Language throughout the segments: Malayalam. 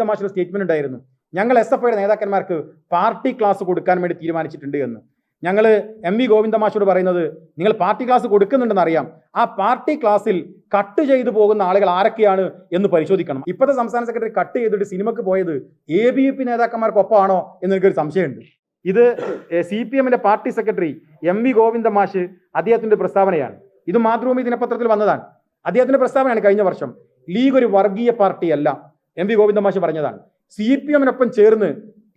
സ്റ്റേറ്റ്മെന്റ് ഉണ്ടായിരുന്നു. ഞങ്ങൾ എസ് എഫ് ഐയുടെ നേതാക്കന്മാർക്ക് പാർട്ടി ക്ലാസ് കൊടുക്കാൻ വേണ്ടി തീരുമാനിച്ചിട്ടുണ്ട് എന്ന്. ഞങ്ങൾ എം വി ഗോവിന്ദമാഷോട് പറയുന്നത് നിങ്ങൾ പാർട്ടി ക്ലാസ് കൊടുക്കുന്നുണ്ടെന്ന് അറിയാം. ആ പാർട്ടി ക്ലാസ്സിൽ കട്ട് ചെയ്തു പോകുന്ന ആളുകൾ ആരൊക്കെയാണ് എന്ന് പരിശോധിക്കണം. ഇപ്പോഴത്തെ സംസ്ഥാന സെക്രട്ടറി കട്ട് ചെയ്തിട്ട് സിനിമക്ക് പോയത് എ ബി വി പി നേതാക്കന്മാർക്കൊപ്പമാണോ എന്ന് എനിക്കൊരു സംശയമുണ്ട്. ഇത് സി പി എമ്മിന്റെ party secretary M V Govinda മാഷ് അദ്ദേഹത്തിന്റെ പ്രസ്താവനയാണ്. ഇത് മാതൃഭൂമി ദിനപത്രത്തിൽ വന്നതാണ്. അദ്ദേഹത്തിന്റെ പ്രസ്താവനയാണ് കഴിഞ്ഞ വർഷം. ലീഗ് ഒരു വർഗീയ പാർട്ടിയല്ല. എം വി ഗോവിന്ദ മാഷ് പറഞ്ഞതാണ്. സി പി എമ്മിനൊപ്പം ചേർന്ന്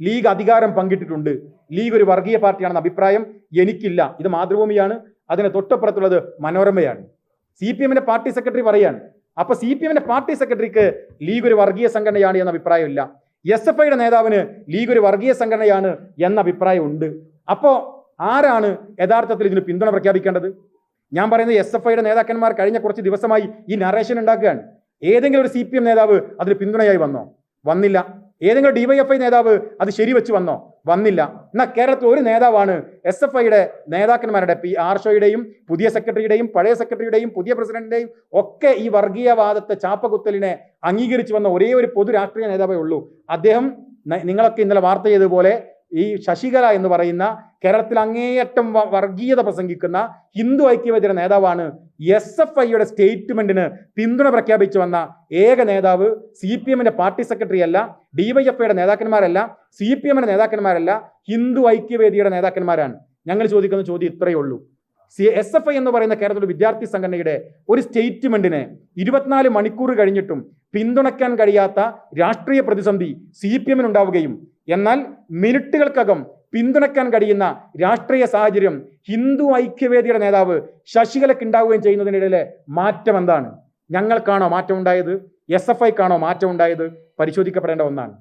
ലീഗ് അധികാരം പങ്കിട്ടിട്ടുണ്ട്. ലീഗ് ഒരു വർഗീയ പാർട്ടിയാണെന്ന അഭിപ്രായം എനിക്കില്ല. ഇത് മാതൃഭൂമിയാണ്. അതിന് തൊട്ടപ്പുറത്തുള്ളത് മനോരമയാണ്. സി പി എമ്മിന്റെ പാർട്ടി സെക്രട്ടറി പറയാണ് അപ്പൊ സി പി എമ്മിന്റെ പാർട്ടി സെക്രട്ടറിക്ക് ലീഗ് ഒരു വർഗീയ സംഘടനയാണ് എന്ന അഭിപ്രായമില്ല. എസ് എഫ് ഐയുടെ നേതാവിന് ലീഗ് ഒരു വർഗീയ സംഘടനയാണ് എന്ന അഭിപ്രായം ഉണ്ട് അപ്പോ ആരാണ് യഥാർത്ഥത്തിൽ ഇതിന് പിന്തുണ പ്രഖ്യാപിക്കേണ്ടത്? ഞാൻ പറയുന്നത് എസ് എഫ് ഐയുടെ നേതാക്കന്മാർ കഴിഞ്ഞ കുറച്ച് ദിവസമായി ഈ നറേഷൻ ഉണ്ടാക്കുകയാണ്. ഏതെങ്കിലും ഒരു സി പി എം നേതാവ് അതിന് പിന്തുണയായി വന്നോ? വന്നില്ല. ഏതെങ്കിലും ഡിവൈഎഫ്ഐ നേതാവ് അത് ശരിവെച്ച് വന്നോ? വന്നില്ല. എന്നാൽ കേരളത്തിൽ ഒരു നേതാവാണ് എസ് എഫ് ഐയുടെ നേതാക്കന്മാരുടെ പി ആർഷോയുടെയും പുതിയ സെക്രട്ടറിയുടെയും പഴയ സെക്രട്ടറിയുടെയും പുതിയ പ്രസിഡന്റിന്റെയും ഒക്കെ ഈ വർഗീയവാദത്തെ ചാപ്പകുത്തലിനെ അംഗീകരിച്ചു വന്ന ഒരേ ഒരു പൊതു രാഷ്ട്രീയ നേതാവേ ഉള്ളൂ. അദ്ദേഹം നിങ്ങളൊക്കെ ഇന്നലെ വാർത്ത ചെയ്തതുപോലെ ഈ ശശികല എന്ന് പറയുന്ന കേരളത്തിൽ അങ്ങേയറ്റം വർഗീയത പ്രസംഗിക്കുന്ന ഹിന്ദു ഐക്യവേദിയുടെ നേതാവാണ് എസ് എഫ് ഐയുടെ സ്റ്റേറ്റ്മെന്റിന് പിന്തുണ പ്രഖ്യാപിച്ചു വന്ന ഏക നേതാവ് സി പി എമ്മിന്റെ പാർട്ടി സെക്രട്ടറി അല്ല ഡിവൈഎഫ്ഐയുടെ നേതാക്കന്മാരല്ല സി പി എമ്മിന്റെ നേതാക്കന്മാരല്ല ഹിന്ദു ഐക്യവേദിയുടെ നേതാക്കന്മാരാണ്. ഞങ്ങൾ ചോദിക്കുന്ന ചോദ്യം ഇത്രയേ ഉള്ളൂ. സി എസ് എഫ് ഐ എന്ന് പറയുന്ന കേരളത്തിലെ വിദ്യാർത്ഥി സംഘടനയുടെ ഒരു സ്റ്റേറ്റ്മെന്റിന് ഇരുപത്തിനാല് മണിക്കൂർ കഴിഞ്ഞിട്ടും പിന്തുണയ്ക്കാൻ കഴിയാത്ത രാഷ്ട്രീയ പ്രതിസന്ധി സി പി എമ്മിനുണ്ടാവുകയും എന്നാൽ മിനിറ്റുകൾക്കകം പിന്തുണയ്ക്കാൻ കഴിയുന്ന രാഷ്ട്രീയ സാഹചര്യം ഹിന്ദു ഐക്യവേദിയുടെ നേതാവ് ശശികലയ്ക്ക് ഉണ്ടാവുകയും ചെയ്യുന്നതിനിടയിലെ മാറ്റം എന്താണ്? ഞങ്ങൾക്കാണോ മാറ്റം ഉണ്ടായത് എസ് എഫ് ഐക്കാണോ മാറ്റം ഉണ്ടായത് പരിശോധിക്കപ്പെടേണ്ട ഒന്നാണ്.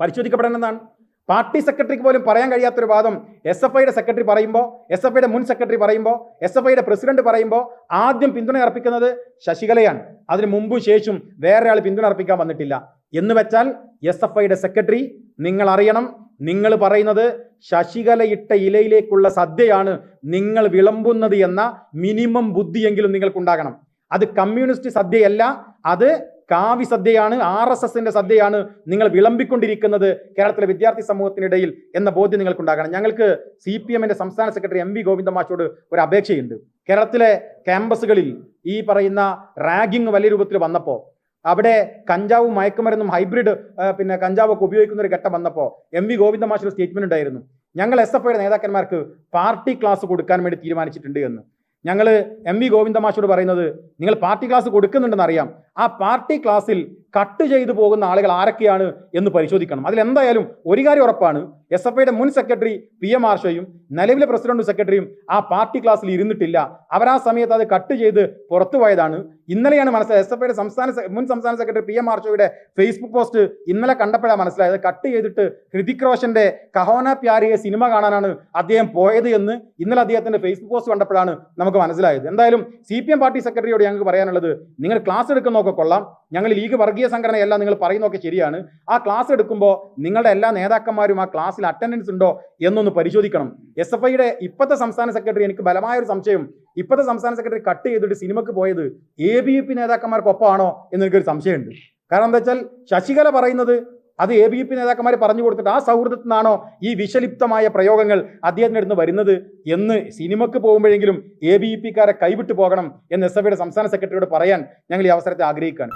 പരിശോധിക്കപ്പെടേണ്ടതാണ് പാർട്ടി സെക്രട്ടറിക്ക് പോലും പറയാൻ കഴിയാത്തൊരു വാദം എസ് എഫ് ഐയുടെ സെക്രട്ടറി പറയുമ്പോൾ എസ് എഫ് ഐയുടെ മുൻ സെക്രട്ടറി പറയുമ്പോൾ എസ് എഫ് ഐയുടെ പ്രസിഡന്റ് പറയുമ്പോൾ ആദ്യം പിന്തുണ അർപ്പിക്കുന്നത് ശശികലയാണ്. അതിന് മുമ്പും ശേഷം വേറെ ആൾ പിന്തുണ അർപ്പിക്കാൻ വന്നിട്ടില്ല. എന്ന് വെച്ചാൽ എസ് എഫ് ഐയുടെ സെക്രട്ടറി നിങ്ങൾ അറിയണം നിങ്ങൾ പറയുന്നത് ശശികല ഇട്ട ഇലയിലേക്കുള്ള സദ്യയാണ് നിങ്ങൾ വിളമ്പുന്നത് എന്ന മിനിമം ബുദ്ധിയെങ്കിലും നിങ്ങൾക്കുണ്ടാകണം. അത് കമ്മ്യൂണിസ്റ്റ് സദ്യയല്ല അത് കാവി സദ്യയാണ് ആർ എസ് എസിന്റെ സദ്യയാണ് നിങ്ങൾ വിളമ്പിക്കൊണ്ടിരിക്കുന്നത് കേരളത്തിലെ വിദ്യാർത്ഥി സമൂഹത്തിനിടയിൽ എന്ന ബോധ്യം നിങ്ങൾക്കുണ്ടാകണം. ഞങ്ങൾക്ക് സി പി എമ്മിന്റെ സംസ്ഥാന സെക്രട്ടറി എം വി ഗോവിന്ദമാഷോട് ഒരു അപേക്ഷയുണ്ട്. കേരളത്തിലെ ക്യാമ്പസുകളിൽ ഈ പറയുന്ന റാഗിങ് വലിയ രൂപത്തിൽ വന്നപ്പോൾ അവിടെ കഞ്ചാവും മയക്കുമരുന്നും ഹൈബ്രിഡ് പിന്നെ കഞ്ചാവൊക്കെ ഉപയോഗിക്കുന്ന ഒരു ഘട്ടം വന്നപ്പോൾ എം വി ഗോവിന്ദമാഷൊരു സ്റ്റേറ്റ്മെന്റ് ഉണ്ടായിരുന്നു. ഞങ്ങൾ എസ് എഫ് ഐയുടെ നേതാക്കന്മാർക്ക് പാർട്ടി ക്ലാസ് കൊടുക്കാൻ വേണ്ടി തീരുമാനിച്ചിട്ടുണ്ട് എന്ന്. ഞങ്ങൾ എം വി ഗോവിന്ദമാഷോട് പറയുന്നത് നിങ്ങൾ പാർട്ടി ക്ലാസ് കൊടുക്കുന്നുണ്ടെന്ന് അറിയാം. ആ പാർട്ടി ക്ലാസ്സിൽ കട്ട് ചെയ്തു പോകുന്ന ആളുകൾ ആരൊക്കെയാണ് എന്ന് പരിശോധിക്കണം. അതിൽ എന്തായാലും ഒരു കാര്യം ഉറപ്പാണ്. എസ് എഫ് ഐയുടെ മുൻ സെക്രട്ടറി പി എം ആർഷയും നിലവിലെ പ്രസിഡന്റും സെക്രട്ടറിയും ആ പാർട്ടി ക്ലാസ്സിൽ ഇരുന്നിട്ടില്ല. അവർ ആ സമയത്ത് അത് കട്ട് ചെയ്ത് പുറത്തുപോയതാണ് ഇന്നലെയാണ് മനസ്സിലായത് എസ് എഫ് ഐയുടെ സംസ്ഥാന മുൻ സംസ്ഥാന സെക്രട്ടറി പി എം ആർഷോയുടെ ഫേസ്ബുക്ക് പോസ്റ്റ് ഇന്നലെ കണ്ടപ്പോഴാണ് മനസ്സിലായത്. കട്ട് ചെയ്തിട്ട് ഹൃതിക് റോഷന്റെ കഹോന പ്യാരിയെ സിനിമ കാണാനാണ് അദ്ദേഹം പോയത് എന്ന് ഇന്നലെ അദ്ദേഹത്തിന്റെ ഫേസ്ബുക്ക് പോസ്റ്റ് കണ്ടപ്പോഴാണ് നമുക്ക് മനസ്സിലായത്. എന്തായാലും സി പി എം പാർട്ടി സെക്രട്ടറിയോട് ഞങ്ങൾക്ക് പറയാനുള്ളത് നിങ്ങൾ ക്ലാസ് എടുക്കുന്നതൊക്കെ കൊള്ളാം. ഞങ്ങൾ ലീഗ് വർഗീയ സംഘടനയല്ല നിങ്ങൾ പറയുന്നതൊക്കെ ശരിയാണ്. ആ ക്ലാസ് എടുക്കുമ്പോൾ നിങ്ങളുടെ എല്ലാ നേതാക്കന്മാരും ആ ക്ലാസ്സിൽ അറ്റൻഡൻസ് ഉണ്ടോ എന്നൊന്ന് പരിശോധിക്കണം. എസ് എഫ് ഐയുടെ ഇപ്പോഴത്തെ സംസ്ഥാന സെക്രട്ടറി എനിക്ക് ബലമായൊരു സംശയം ഇപ്പോഴത്തെ സംസ്ഥാന സെക്രട്ടറി കട്ട് ചെയ്തിട്ട് സിനിമക്ക് പോയത് എ ബി വി പി നേതാക്കന്മാർക്കൊപ്പമാണോ എന്നെനിക്കൊരു സംശയമുണ്ട്. കാരണം എന്താ വെച്ചാൽ ശശികല പറയുന്നത് അത് എ ബി പി നേതാക്കന്മാർ പറഞ്ഞു കൊടുത്തിട്ട് ആ സൗഹൃദത്തിൽ നിന്നാണോ ഈ വിഷലിപ്തമായ പ്രയോഗങ്ങൾ അദ്ദേഹത്തിന്റെ അടുത്ത് വരുന്നത് എന്ന് സിനിമക്ക് പോകുമ്പോഴെങ്കിലും എ ബി പിക്കാരെ കൈവിട്ടു പോകണം എന്ന് എസ് എഫ് സംസ്ഥാന സെക്രട്ടറിയോട് പറയാൻ ഞങ്ങൾ ഈ അവസരത്തെ ആഗ്രഹിക്കുകയാണ്.